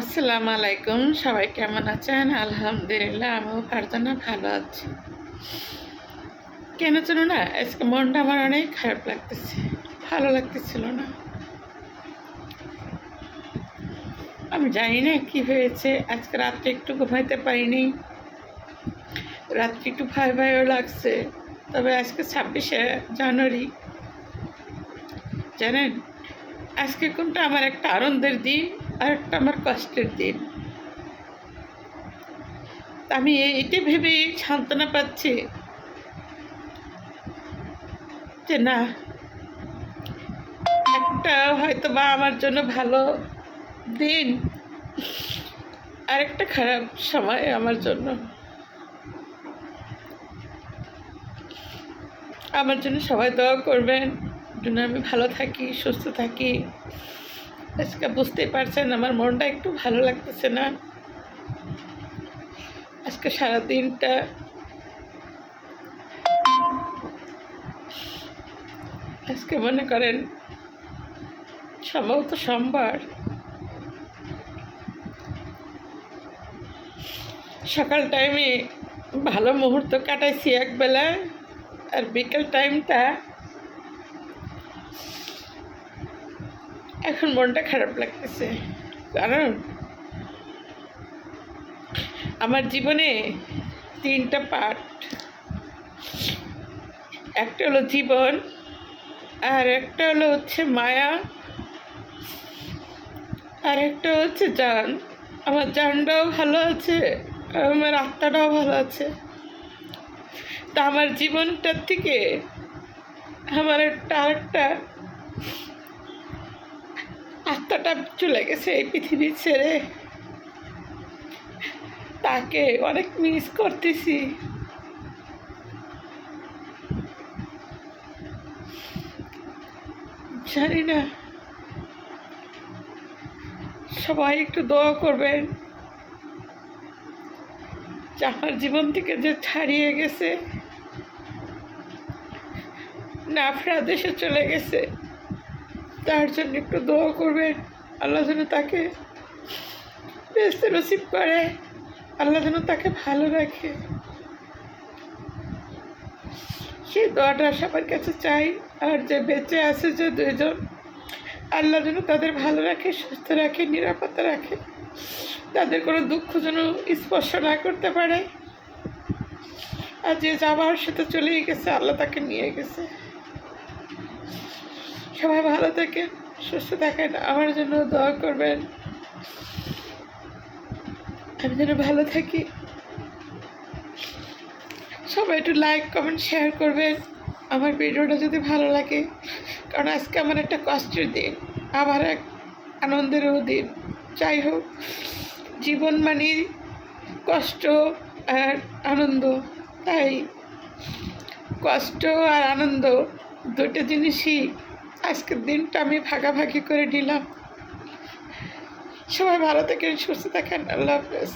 আসসালামু আলাইকুম, সবাই কেমন আছেন? আলহামদুলিল্লাহ, আমিও প্রার্থনা ভালো আছি। কেন ছিল না, আজকে মনটা আমার অনেক খারাপ লাগতেছে, ভালো লাগতেছিল না। আমি জানি না কি হয়েছে, আজকে রাত্রে একটু ঘুমাইতে পারিনি। রাত্রে একটু ভয় ভয়ও লাগছে, তবে আজকে ছাব্বিশে জানুয়ারি। জানেন, আজকে কোনটা আমার একটা আনন্দের দিন আর আমার কষ্টের দিন। আমি এইটা ভেবেই সান্ত্বনা পাচ্ছি যে না, একটা হয়তো বা আমার জন্য ভালো দিন আর একটা খারাপ সময় আমার জন্য। আমার জন্য সবাই দোয়া করবেন। জন্য আমি ভালো থাকি, সুস্থ থাকি। আজকে বুঝতে পারছেন, আমার মনটা একটু ভালো লাগতেছে না। আজকে সারা দিনটা আজকে মনে করেন সম্ভবত সোমবার। সকাল টাইমে ভালো মুহূর্ত কাটাইছি একবেলা, আর বিকেল টাইমটা এখন মনটা খারাপ লাগতেছে। কারণ আমার জীবনে তিনটা পার্ট একটা হলো জীবন, আর একটা হলো হচ্ছে মায়া, আর একটা হচ্ছে জান। আমার জানটাও ভালো আছে আমার আত্মাটাও ভালো আছে। তা আমার জীবনটার থেকে আমার একটা আরেকটা আত্মাটা চলে গেছে এই পৃথিবী ছেড়ে। তাকে অনেক মিস করতেছি। জানি না। সবাই একটু দোয়া করবেন। আমার জীবন থেকে যে ছাড়িয়ে গেছে। নাফরা দেশে চলে গেছে। তার জন্য একটু দোয়া করবেন। আল্লাহ যেন তাকে বেস্তে নসিব করে। আল্লাহ যেন তাকে ভালো রাখে। সেই দোয়াটা সবার কাছে চাই। আর যে বেঁচে আছে যে দুজন আল্লাহ যেন তাদের ভালো রাখে, সুস্থ রাখে, নিরাপত্তা রাখে। তাদের কোনো দুঃখ যেন স্পর্শ না করতে পারে। আর যে যাবার সে তো চলেই গেছে, আল্লাহ তাকে নিয়ে গেছে। সবাই ভালো থাকেন সুস্থ থাকেন, আমার জন্য দোয়া করবেন। আমি যেন ভালো থাকি। সবাই একটু লাইক কমেন্ট শেয়ার করবেন। আমার ভিডিওটা যদি ভালো লাগে, কারণ আজকে আমার একটা কষ্টের দিন আবার এক আনন্দেরও দিন। যাই হোক, জীবন মানে কষ্ট আর আনন্দ, তাই কষ্ট আর আনন্দ দুটো জিনিসই আজকের দিনটা আমি ভাগাভাগি করে নিলাম। সবাই ভালো থাকেন সুস্থ থাকেন আল্লাহ হাফেজ।